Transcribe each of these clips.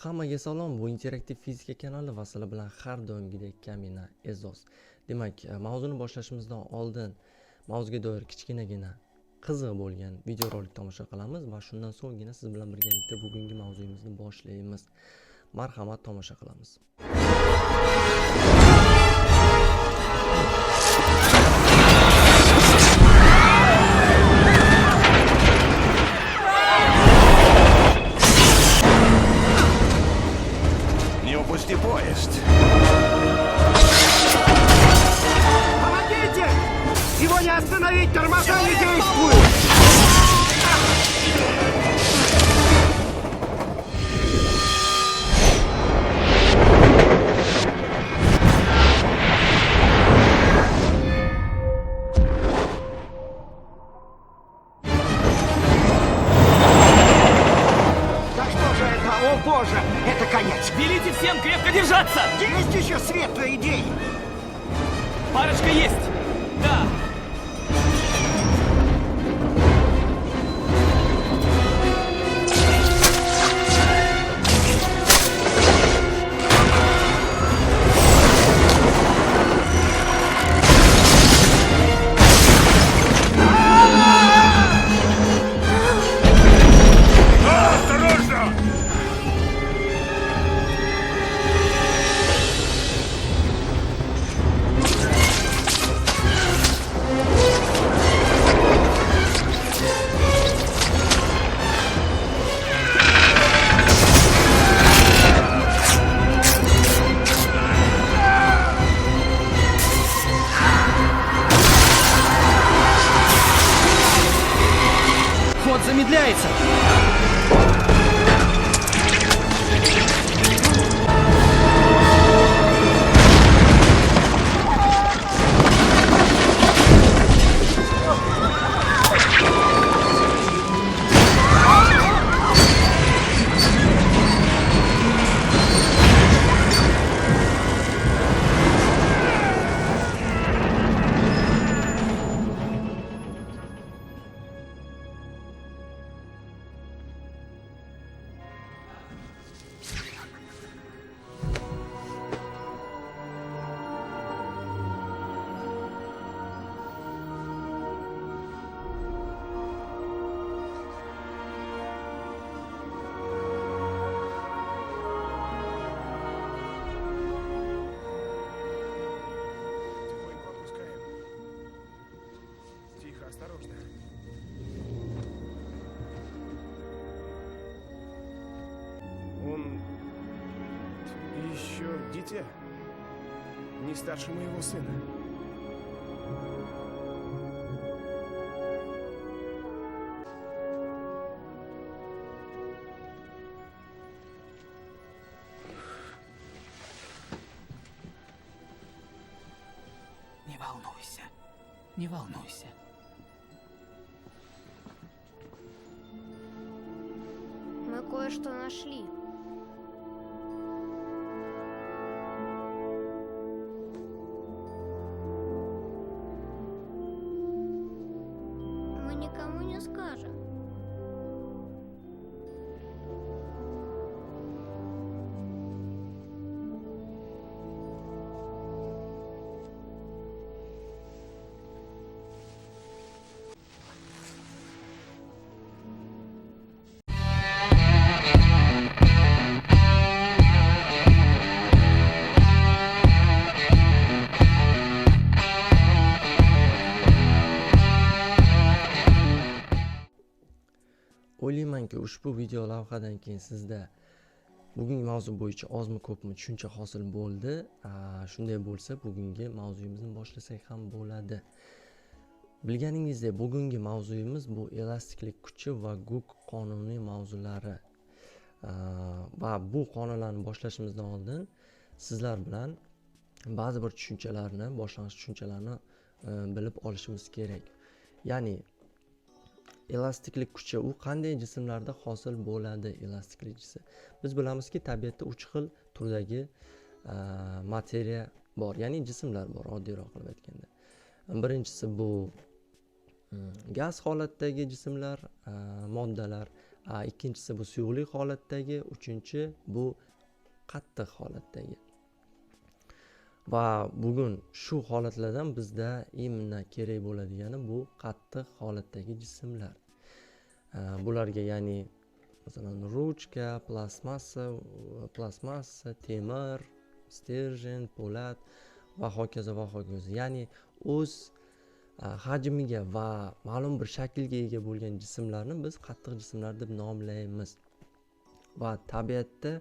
Hammaga salom, bu interaktiv fizika kanali va sizlar bilan har doimgidek Kamina Ezoz. Demak, e, mavzuni boshlashimizdan oldin mavzuga doir kichkinagina qiziq bo'lgan videorolik tomosha qilamiz va shundan so'nggina siz bilan birgalikda bugungi mavzuyimizni boshlaymiz. Marhamat tomosha qilamiz. Дитя. Не старше моего сына. Не волнуйся, не волнуйся. Мы кое-что нашли. Ushbu video lavhadan keyin sizda bugungi mavzu bo'yicha ozmi ko'pmi tushuncha hosil bo'ldi. Shunday bo'lsa, bugungi mavzuyimizni boshlasak ham bo'ladi. Bilganingizdek, bugungi mavzuyimiz bu elastiklik kuchi va Guk qonuni mavzulari. Va bu qonunlarni boshlashimizdan oldin sizlar bilan ba'zi bir tushunchalarni, boshlang'ich tushunchalarni e, bilib olishimiz kerak. Ya'ni elastiklik kuchi u qanday jismlarda hosil bo'ladi elastiklik jism biz bilamizki tabiatda uch xil turdagi a, materiya bor ya'ni jismlar bor oddiyroq qilib aytganda. Birinchisi bu gaz holatdagi jismlar moddalar ikkinchisi bu suyuqlik holatdagi uchinchi bu qattiq holatdagi. Va bugun shu holatlardan bizda именно kerak bo'ladigani bu qattiq holatdagi jismlar. Bularga ya'ni masalan ruchka plastmassa plastmassa temir sterjen po'lat va hokazo va hokazo. Ya'ni o'z e, hajmiga va ma'lum bir shaklga ega bo'lgan jismlarni biz qattiq jismlar deb nomlaymiz. Va tabiatda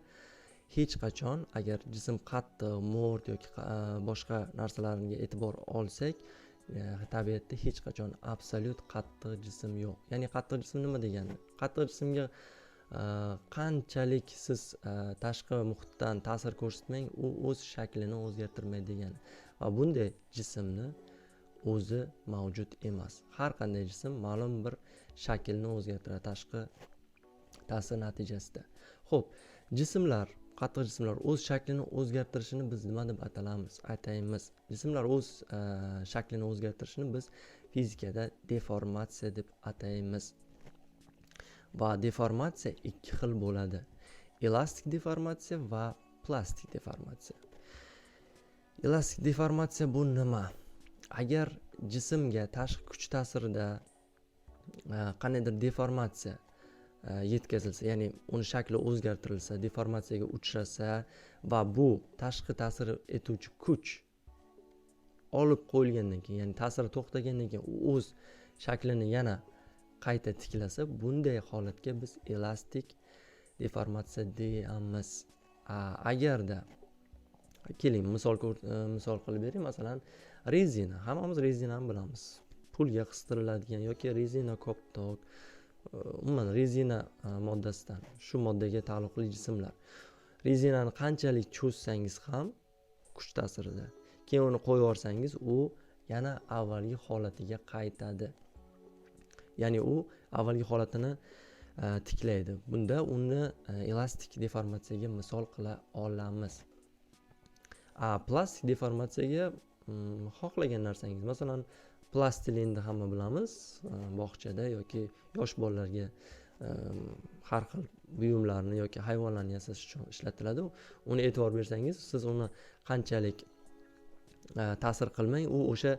hech qachon agar jism qattiq mo'rt yoki e, boshqa narsalarga e'tibor olsak e, tabiatda hech qachon absolyut qattiq jism yo'q. Ya'ni qattiq jism nima degani? Qattiq jismga e, qanchalik siz tashqi muhitdan ta'sir ko'rsatmang u o'z shaklini o'zgartirmaydi degani. Va bunday jismni o'zi mavjud emas. Har qanday jism ma'lum bir shaklni o'zgartiradi tashqi ta'sir natijasida. Ho'p jismlar qattiq jismlar o'z shaklini o'zgartirishini biz nima deb atalamiz ataymiz. Jismlar o'z e, shaklini o'zgartirishini biz fizikada deformatsiya deb ataymiz. Va deformatsiya ikki xil bo'ladi. Elastik deformatsiya va plastik deformatsiya. Elastik deformatsiya bu nima? Agar jismga tashqi kuch ta'sirida e, qandaydir deformatsiya E, yetkazilsa ya'ni uni shakli o'zgartirilsa deformatsiyaga uchrasa va bu tashqi ta'sir etuvchi kuch olib qo'yilgandan keyin ya'ni ta'siri to'xtagandan keyin u o'z shaklini yana qayta tiklasa bunday holatga biz elastik deformatsiya deyamiz. Agarda keling misol e, misol qilib beray masalan rezina hammamiz rezinani bilamiz. Pulga qistiriladigan yoki rezina koptok umuman rezina e, moddasidan shu moddaga taalluqli jismlar. Rezinani qanchalik cho'zsangiz ham kuch ta'sirida. Keyin uni qo'yib yuborsangiz u yana avvalgi holatiga qaytadi. Ya'ni u avvalgi holatini e, tiklaydi. Bunda uni e, elastik deformatsiyaga misol qila olamiz. A plastik deformatsiyaga mm, xohlagan narsangiz masalan plastilinni hamma bilamiz e, bog'chada yoki yosh bolalarga e, har xil buyumlarni yoki hayvonlarni yasash uchun ishlatiladi. Uni e'tibor bersangiz siz uni qanchalik e, ta'sir qilmang u o'sha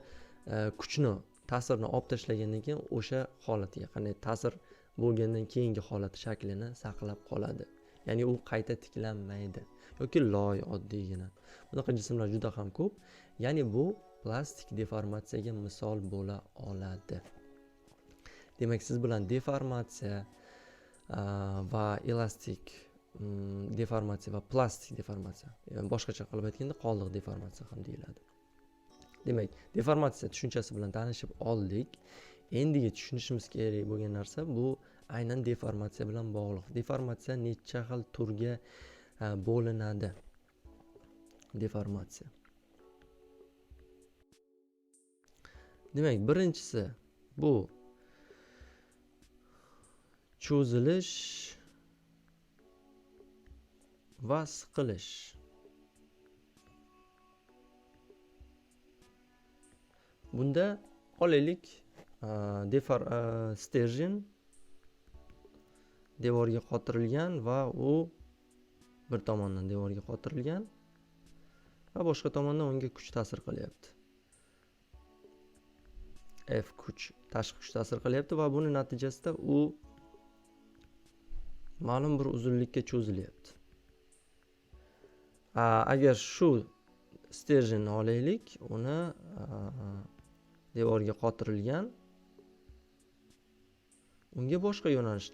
kuchni ta'sirni olib tashlagandan keyin o'sha holatiga qanday ta'sir bo'lgandan keyingi holati shaklini saqlab qoladi. Ya'ni u qayta tiklanmaydi yoki loy oddiygina. Bunaqa jismlar juda ham ko'p. Ya'ni bu plastik deformatsiyaga misol bo'la oladi. Demak siz bilan deformatsiya va elastik mm, deformatsiya va plastik deformatsiya boshqacha qilib aytganda qoldiq deformatsiya ham deyiladi. Demak deformatsiya tushunchasi bilan tanishib oldik. Endigi tushunishimiz kerak bo'lgan narsa bu aynan deformatsiya bilan bog'liq. Deformatsiya necha xil turga bo'linadi? Deformatsiya. Demak birinchisi bu cho'zilish va siqilish. Bunda olaylik defar defor devorga qotirilgan va u bir tomondan devorga qotirilgan va boshqa tomondan unga kuch ta'sir qilyapti. F kuch tashqi kuch ta'sir qilyapti va buni natijasida u ma'lum bir uzunlikka cho'zilyapti. Agar shu sterjenni olaylik uni devorga qotirilgan unga boshqa yo'nalish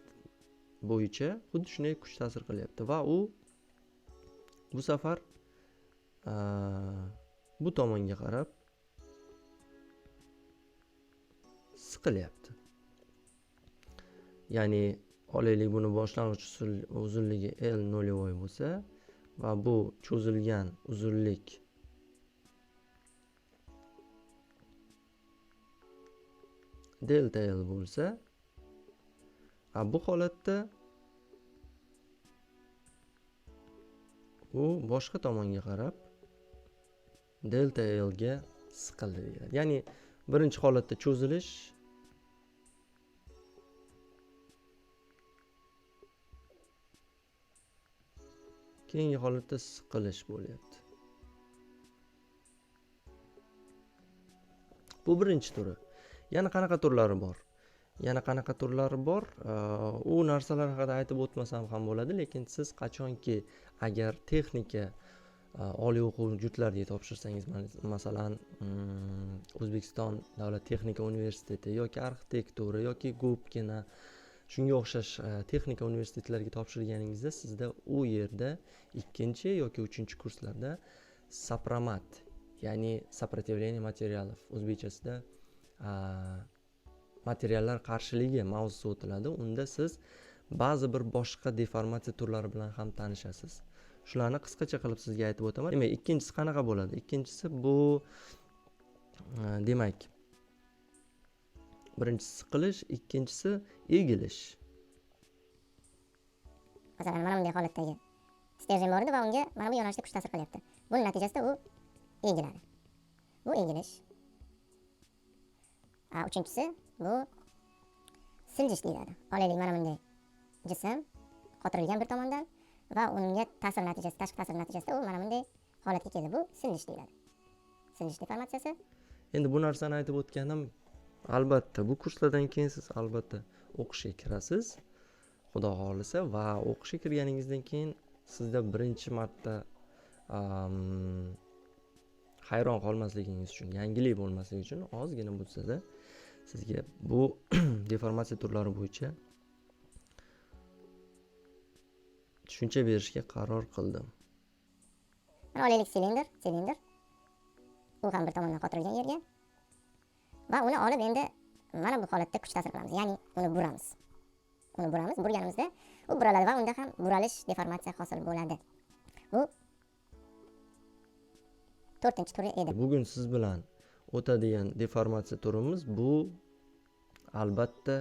bo'yicha xuddi shunday kuch ta'sir qilyapti va u bu safar bu tomonga qarab qilyapti. Ya'ni olaylik buni boshlang'ich uzunligi l nolевой bo'lsa va bu cho'zilgan uzunlik delta l bo'lsa a bu holatda u boshqa tomonga qarab delta l ga siqildi deyiladi. Ya'ni birinchi holatda cho'zilish keyingi holatda siqilish bo'lyapti. Bu birinchi turi. Yana qanaqa turlari bor? Yana qanaqa turlari bor? U narsalar haqida aytib o'tmasam ham bo'ladi lekin siz qachonki agar texnika oliy o'quv yurtlariga topshirsangiz masalan mm, o'zbekiston davlat texnika universiteti yoki arxitektura yoki gubkina shunga o'xshash e, texnika universitetlariga topshirganingizda sizda u yerda ikkinchi yoki uchinchi kurslarda sapromat ya'ni сопротивление materialов o'zbekchasida e, materiallar qarshiligi mavzusi o'tiladi. Unda siz ba'zi bir boshqa deformatsiya turlari bilan ham tanishasiz. Shularni qisqacha qilib sizga aytib o'taman. Demak ikkinchisi qanaqa bo'ladi? Ikkinchisi bu e, demak birinchisi siqilish ikkinchisi egilish masalan mana bunday holatdagi stержень bor edi va unga mana bu yo'nalishda kuch ta'sir qilyapti buni natijasida u egiladi bu egilish a uchinchisi bu siljish deyiladi olaylik mana bunday jism qotirilgan bir tomondan va unga ta'sir natijasida tashqi ta'sir natijasida u mana bunday holatga keldi bu siljish deyiladi siljish deformatsiyasi endi bu narsani aytib o'tganim albatta bu kurslardan keyin siz albatta o'qishga kirasiz. Xudo xohlasa va o'qishga kirganingizdan keyin sizda birinchi marta hayron qolmasligingiz uchun yangilik bo'lmasligi uchun ozgina bo'lsada sizga bu deformatsiya turlari bo'yicha tushuncha berishga qaror qildim. Olaylik silindr silindr u ham bir tomondan qotirilgan yerga va uni olib endi mana bu holatda kuch ta'sir qilamiz ya'ni uni buramiz. Uni buramiz burganimizda u buraladi va unda ham buralish deformatsiya hosil bo'ladi. Bu to'rtinchi turi edi. Bugun siz bilan o'tadigan deformatsiya turimiz bu albatta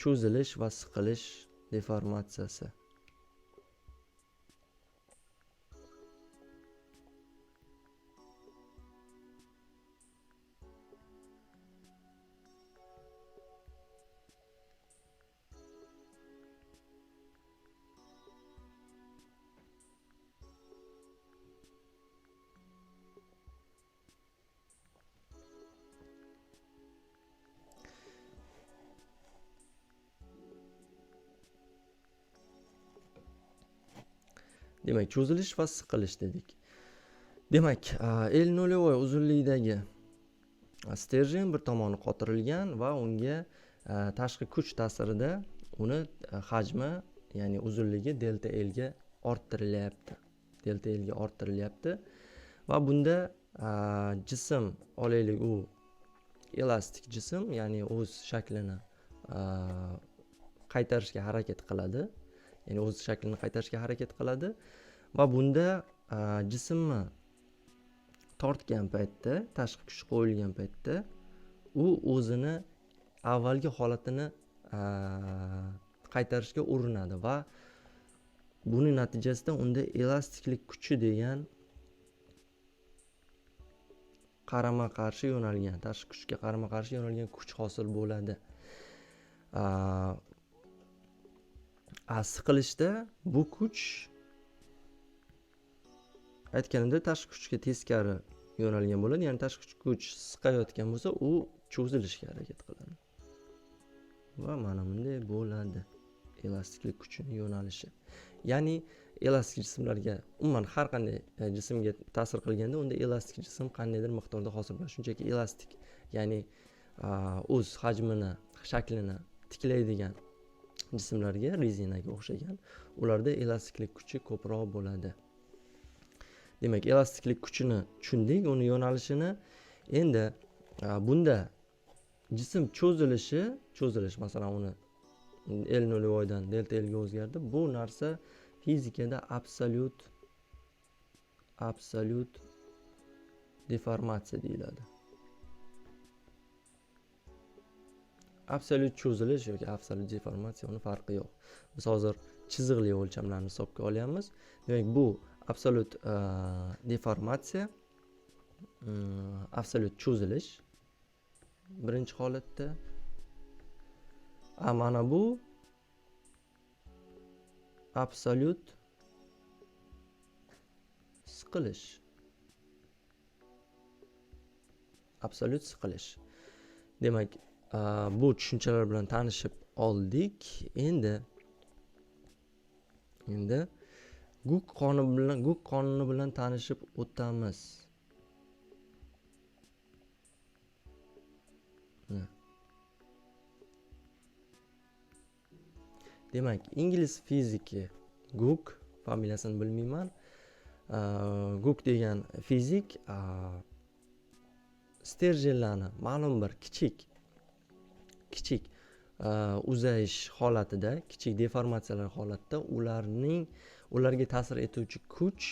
cho'zilish va siqilish deformatsiyasi. Demak cho'zilish va siqilish dedik. Demak el nolyovoy uzunlikdagi a, bir tomoni qotirilgan va unga tashqi kuch ta'sirida uni hajmi ya'ni uzunligi delta elga orttirilyapti. Delta elga orttirilyapti va bunda jism olaylik u elastik jism ya'ni o'z shaklini qaytarishga harakat qiladi. Ya'ni o'z shaklini qaytarishga harakat qiladi. Va bunda jismni tortgan paytda tashqi kuch qo'yilgan paytda u o'zini avvalgi holatini qaytarishga urinadi va buni natijasida unda elastiklik kuchi degan qarama qarshi yo'nalgan tashqi kuchga qarama qarshi yo'nalgan kuch hosil bo'ladi. Siqilishda bu kuch aytganimdek tashqi kuchga teskari yo'nalgan bo'ladi. Ya'ni tashqi kuch siqayotgan bo'lsa u cho'zilishga harakat qiladi. Va mana bunday bo'ladi. Elastiklik kuchini yo'nalishi. Ya'ni elastik jismlarga umuman har qanday e, jismga ta'sir qilganda unda elastik jism qandaydir miqdorda hosil bo'ladi shunchaki elastik ya'ni o'z hajmini shaklini tiklaydigan jismlarga rezinaga o'xshagan ularda elastiklik kuchi ko'proq bo'ladi. Demak elastiklik kuchini tushundik uni yo'nalishini endi bunda jism cho'zilishi cho'zilish masalan uni l nolvoydan delta lga o'zgardi bu narsa fizikada absolyut absolyut deformatsiya deyiladi absolyut cho'zilish yoki absolyut deformatsiya uni farqi yo'q. Biz hozir chiziqli o'lchamlarni hisobga olyapmiz. Demak bu absolyut a, deformatsiya mm, absolyut cho'zilish birinchi holatda a mana bu absolyut siqilish absolyut siqilish demak a, bu tushunchalar bilan tanishib oldik endi endi guk qoni bilan guk qonuni bilan tanishib o'tamiz. Demak ingliz fiziki guk familiyasini bilmayman. Guk degan fizik a, sterjenlarni ma'lum bir kichik kichik uzayish holatida kichik deformatsiyalar holatida ularning ularga ta'sir etuvchi kuch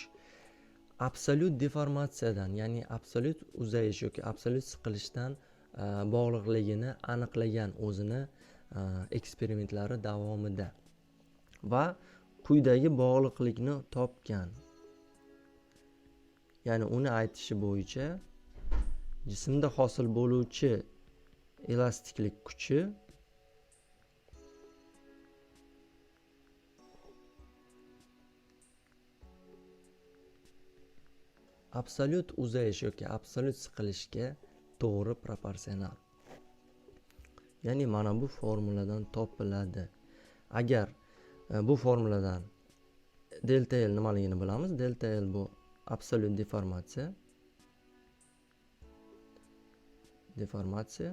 absolyut deformatsiyadan ya'ni absolyut uzayish yoki absolyut siqilishdan e, bog'liqligini aniqlagan o'zini e, eksperimentlari davomida va quyidagi bog'liqlikni topgan. Ya'ni uni aytishi bo'yicha jismda hosil bo'luvchi elastiklik kuchi absolyut uzayish yoki absolyut siqilishga to'g'ri proporsional. Ya'ni mana bu formuladan topiladi agar e, bu formuladan delta l nimaligini bilamiz delta l bu absolyut deformatsiya deformatsiya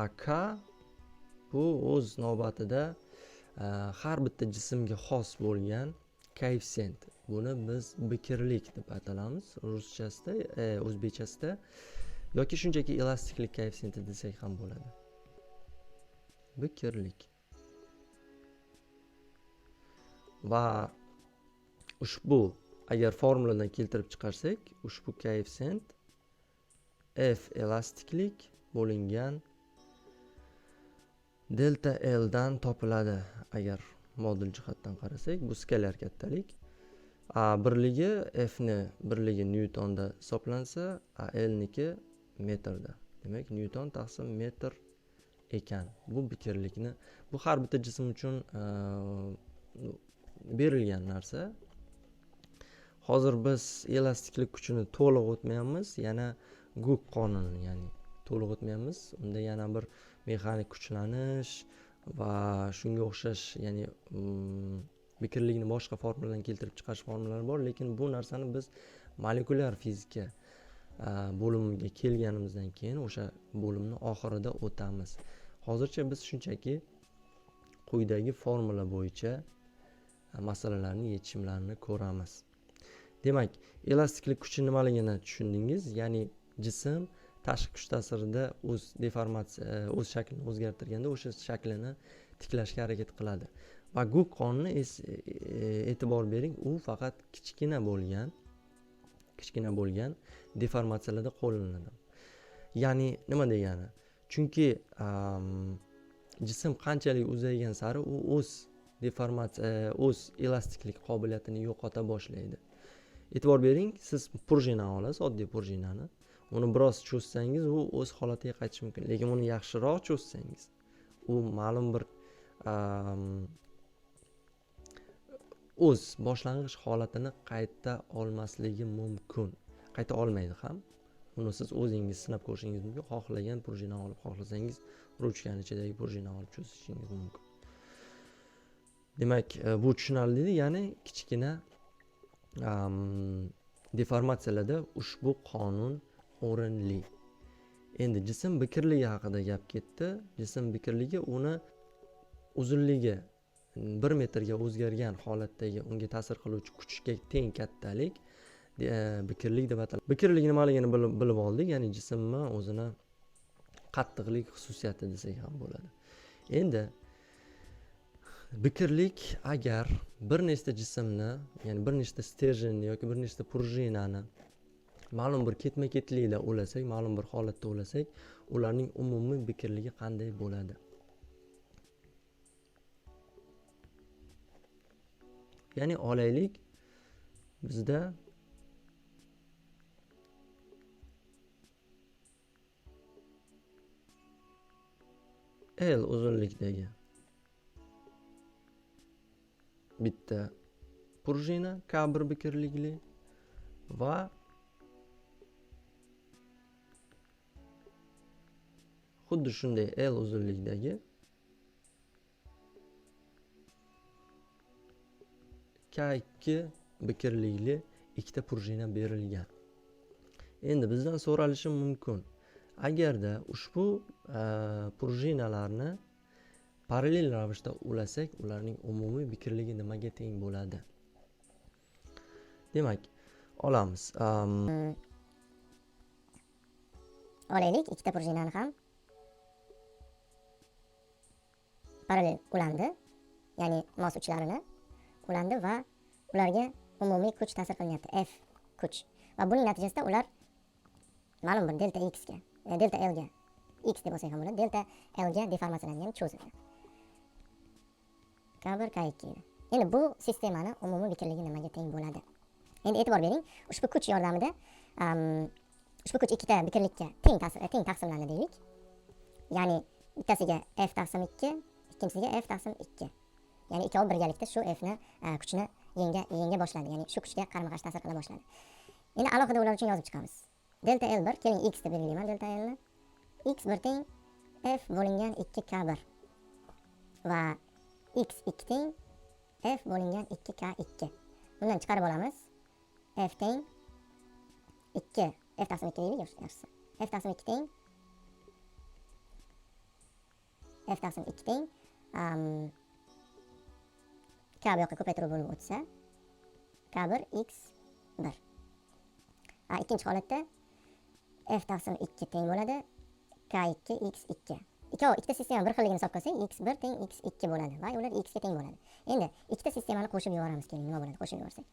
a k bu o'z navbatida Э, har bitta jismga xos bo'lgan koeffitsient. Buni biz bikirlik deb atalamiz ruschasida e, o'zbekchasida. Yoki shunchaki elastiklik koeffitsiyenti desak ham bo'ladi. Bikirlik va ushbu agar formuladan keltirib chiqarsak ushbu koeffitsient f elastiklik bo'lingan delta l dan topiladi. Agar modul jihatdan qarasak bu skalar kattalik. A birligi f ni birligi nyutonda hisoblansa a l niki metrda. Demak nyuton taqsim metr ekan. Bu bikirlikni bu har bitta jism uchun a, berilgan narsa. Hozir biz elastiklik kuchini to'liq o'tmayapmiz yana guk qonunini ya'ni to'liq o'tmayapmiz. Unda yana bir mexanik kuchlanish va shunga o'xshash ya'ni mm, bikrlikni boshqa formuladan keltirib chiqarish formulalari bor lekin bu narsani biz molekulyar fizika bo'limiga kelganimizdan keyin o'sha bo'limni oxirida o'tamiz. Hozircha biz shunchaki quyidagi formula bo'yicha masalalarni yechimlarini ko'ramiz. Demak elastiklik kuchi nimaligini tushundingiz? Ya'ni jism tashqi kuch ta'sirida o'z deformatsiya e, o'z shaklini o'zgartirganda o'sha shaklini tiklashga harakat qiladi. Va gu qonni e, e, e'tibor bering u faqat kichkina bo'lgan kichkina bo'lgan deformatsiyalarda qo'llaniladi ya'ni nima degani? Chunki jism qanchalik uzaygan sari u o'z deformatsiya o'z elastiklik qobiliyatini yo'qota boshlaydi. E'tibor bering siz prujinani olasiz oddiy prujinani uni biroz cho'zsangiz u o'z holatiga qaytishi mumkin. Lekin uni yaxshiroq cho'zsangiz u ma'lum bir o'z boshlang'ich holatini qayta olmasligi mumkin. Qayta olmaydi ham. Uni siz o'zingiz sinab ko'rishingiz mumkin. Xohlagan prujinani olib xohlasangiz ruchkani ichidagi prujinani olib cho'zishingiz mumkin. Demak e, bu tushunarli ya'ni kichkina deformatsiyalarda ushbu qonun o'rinli. Endi jism bikirligi haqida gap ketdi. Jism bikirligi uni uzunligi bir metrga o'zgargan holatdagi unga ta'sir qiluvchi kuchga teng kattalik e, bikrlik bikirlik deb ataladi. Bikirlik nimaligini bilib oldik ya'ni jismni o'zini qattiqlik xususiyati desak ham bo'ladi. Endi bikirlik agar bir nechta jismni ya'ni bir nechta sterjenni yoki bir nechta prujinani ma'lum bir ketma ketlikda ulasak ma'lum bir holatda ulasak ularning umumiy bikrligi qanday bo'ladi? Ya'ni olaylik bizda l uzunlikdagi bitta prujina k bir bikrlikli va xuddi shunday L uzunlikdagi K2 bikirlikli ikkita prujina berilgan. Endi bizdan so'ralishi mumkin. Agarda ushbu a, prujinalarni parallel ravishda ulasak, ularning umumiy bikirligi nimaga teng bo'ladi? Demak, olamiz. Am, olaylik ikkita prujinani ham parallel ulandi ya'ni mos uchlarini ulandi va ularga umumiy kuch ta'sir qilinyapti. F kuch. Va buning natijasida ular ma'lum bir delta x ga e, delta l ga. X deb olsak ham bo'ladi. Delta l ga deformatsiyalangan cho'zildi. K bir k ikki edi endi bu sistemani umumiy bikirligi nimaga teng bo'ladi? Endi e'tibor bering ushbu kuch yordamida ushbu kuch ikkita bikirlikka teng ta'sir teng taqsimlandi deylik. Ya'ni bittasiga f taqsim ikki ikkinchisiga f taqsim ikki ya'ni ikkovi birgalikda shu fni a, kuchni yenga yenga boshladi ya'ni shu kuchga qarama qarshi ta'sir qila boshladi endi alohida ular uchun yozib chiqamiz delta l bir keling x deb belgilayman delta l ni x bir teng f bo'lingan ikki k bir va x ikki teng f bo'lingan ikki k ikki bundan chiqarib olamiz f teng ikki f taqsim ikki deylik yaxshisi f taqsim ikki teng f taqsim ikki teng am, k bu yoqqa ko'paytiruv bo'lib o'tsa k bir x bir. Ikkinchi holatda f taqsim ikki teng bo'ladi k ikki x ikki. Ikkovi ikkita sistema bir xilligini hisobga olsak x bir teng x ikki bo'ladi va ular x ga teng bo'ladi. Endi ikkita sistemani qo'shib yuboramiz keling nima bo'ladi? Qo'shib yuborsak.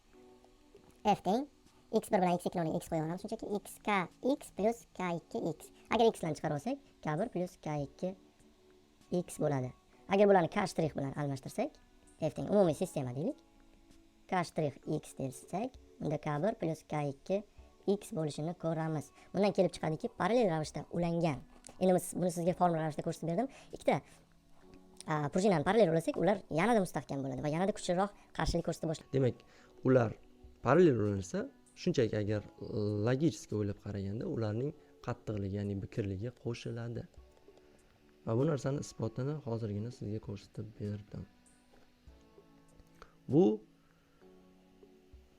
F teng x bir bilan x ikkini x qo'yib yuboramiz. Shunchaki x k x plyus k ikki x. Agar x bilan chiqarib olsak k bir plyus k ikki x bo'ladi. Agar bularni k shtrix bilan almashtirsak f teng umumiy sistema deylik. K shtrix x desak unda k bir plyus k ikki x bo'lishini ko'ramiz. Bundan kelib chiqadiki parallel ravishda ulangan. Endi buni sizga formula ravishda ko'rsatib berdim. Ikkita a, prujinani parallel ulasak ular yanada mustahkam bo'ladi va yanada kuchliroq qarshilik ko'rsata boshlaydi. Demak, ular parallel ulansa, shunchaki agar e, logicheski o'ylab qaraganda ularning qattiqligi, ya'ni bikirligi qo'shiladi. Va bu narsani isbotini hozirgina sizga ko'rsatib berdim. Bu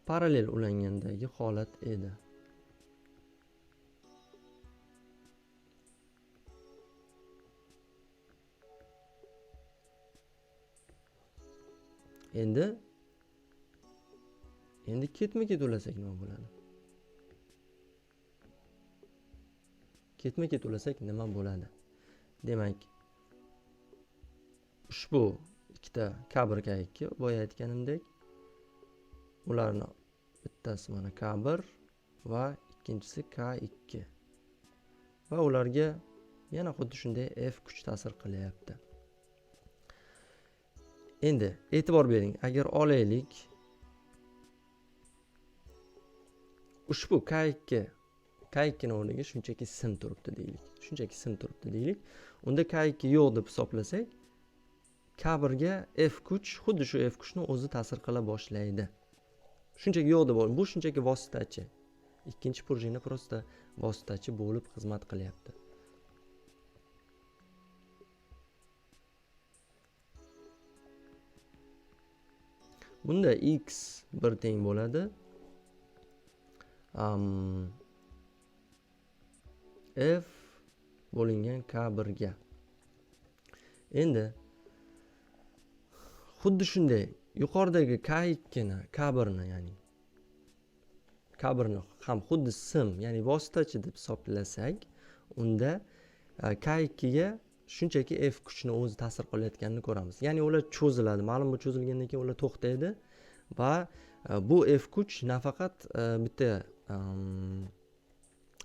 parallel ulangandagi holat edi. Endi endi ketma ket ulasak nima bo'ladi ketma ket ulasak nima bo'ladi demak ushbu ikkita k bir k ikki boya aytganimdek ularni bittasi mana k bir va ikkinchisi k ikki va ularga yana xuddi shunday f kuch ta'sir qilyapti. Endi e'tibor bering agar olaylik ushbu k2 k2 ni o'rniga shunchaki sim turibdi deylik shunchaki sim turibdi deylik unda k2 yo'q deb hisoblasak k1 ga f kuch xuddi shu f kuchni o'zi ta'sir qila boshlaydi shunchaki yo'q deb ol- bu shunchaki vositachi ikkinchi prujina просто vositachi bo'lib xizmat qilyapti bunda x bir teng bo'ladi am, f bo'lingan k birga endi xuddi shunday yuqoridagi k ikkini k birni ya'ni k birni ham xuddi sim ya'ni vositachi deb hisoblasak unda e, k ikkiga shunchaki f kuchni o'zi ta'sir qilayotganini ko'ramiz. Ya'ni ular cho'ziladi. Ma'lum bir cho'zilgandan keyin ular to'xtaydi va e, bu f kuch nafaqat e, bitta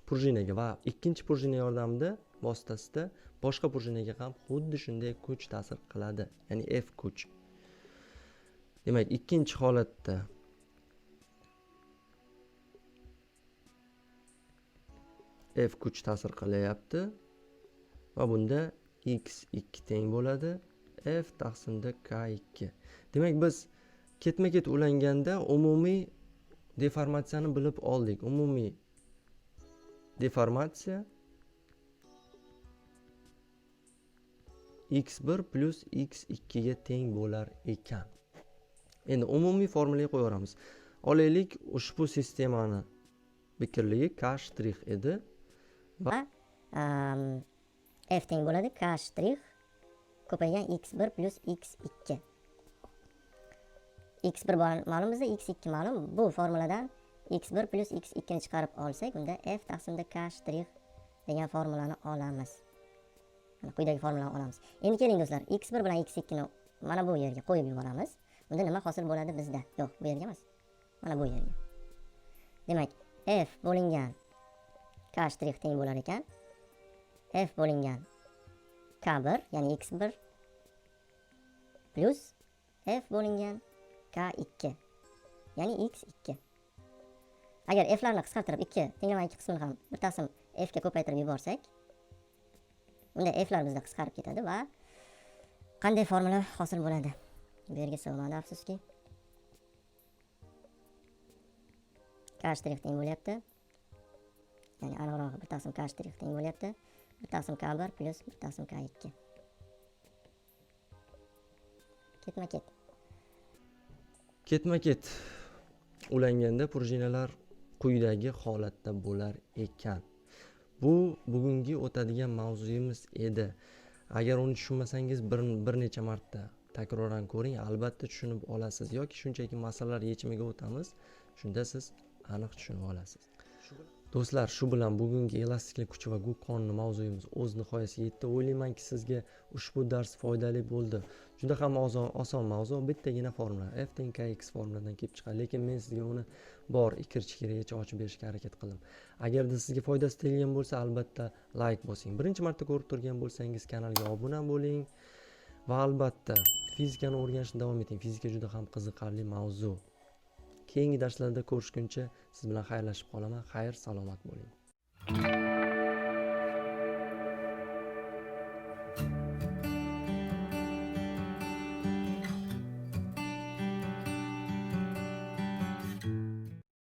am, prujinaga va ikkinchi prujina yordamida vositasida boshqa prujinaga ham xuddi shunday kuch ta'sir qiladi ya'ni f kuch. Demak ikkinchi holatda f kuch ta'sir qilyapti va bunda x 2 teng bo'ladi f taqsimda k 2 demak biz ketma ket ulanganda umumiy deformatsiyani bilib oldik. Umumiy deformatsiya x1 plyus x2 ga teng bo'lar ekan. Endi umumiy formulaga qo'yaveramiz. Olaylik ushbu sistemani bikrligi k shtrix edi. Va am, f teng bo'ladi k shtrix ko'paygan x1 plus x2 x1 bo'l- ma'lum bizda x2 ma'lum. Bu formuladan x1 plus x2 ni chiqarib olsak unda f taqsimda k shtrix degan formulani olamiz. Mana quyidagi formulani olamiz. Endi keling do'stlar x1 bilan x2 ni mana bu yerga qo'yib yuboramiz. Unda nima hosil bo'ladi bizda? Yo'q bu yerga emas. Mana bu yerga. Demak f bo'lingan k shtrix teng bo'lar f bo'lingan k1 ya'ni x1 plus f bo'lingan k2 ya'ni x2 agar f qisqartirib 2 tenglama 2 qismini ham bittasini f ga ko'paytirib yuborsak unda flar bizda qisqarib ketadi va qanday formula hosil bo'ladi? Bu yerga sig'madi afsuski. K shtrix teng bo'lyapti. Ya'ni aniqrog'i bir taqsim k shtrix teng bo'lyapti. Bir taqsim k1 plus bir taqsim k2 ketma ket ketma ket ulanganda prujinalar quyidagi holatda bo'lar ekan. Bu bugungi o'tadigan mavzuyimiz edi. Agar uni tushunmasangiz bir, bir necha marta takroran ko'ring. Albatta tushunib olasiz yoki shunchaki masalalar yechimiga o'tamiz shunda siz aniq tushunib olasiz. Do'stlar shu bilan bugungi elastiklik kuchi va guk qonuni mavzuyimiz o'z nihoyasiga yetdi. O'ylaymanki sizga ushbu dars foydali bo'ldi. Juda ham oson oson mavzu bittagina formula f teng kx formuladan kelib chiqadi lekin men sizga uni bor ikir chikirigacha ochib berishga harakat qildim. Agarda sizga foydasi teggan bo'lsa albatta layk bosing. Birinchi marta ko'rib turgan bo'lsangiz kanalga obuna bo'ling va albatta fizikani o'rganishni davom eting. Fizika juda ham qiziqarli mavzu. Keyingi darslarda ko'rishguncha siz bilan xayrlashib qolaman. Xayr salomat bo'ling.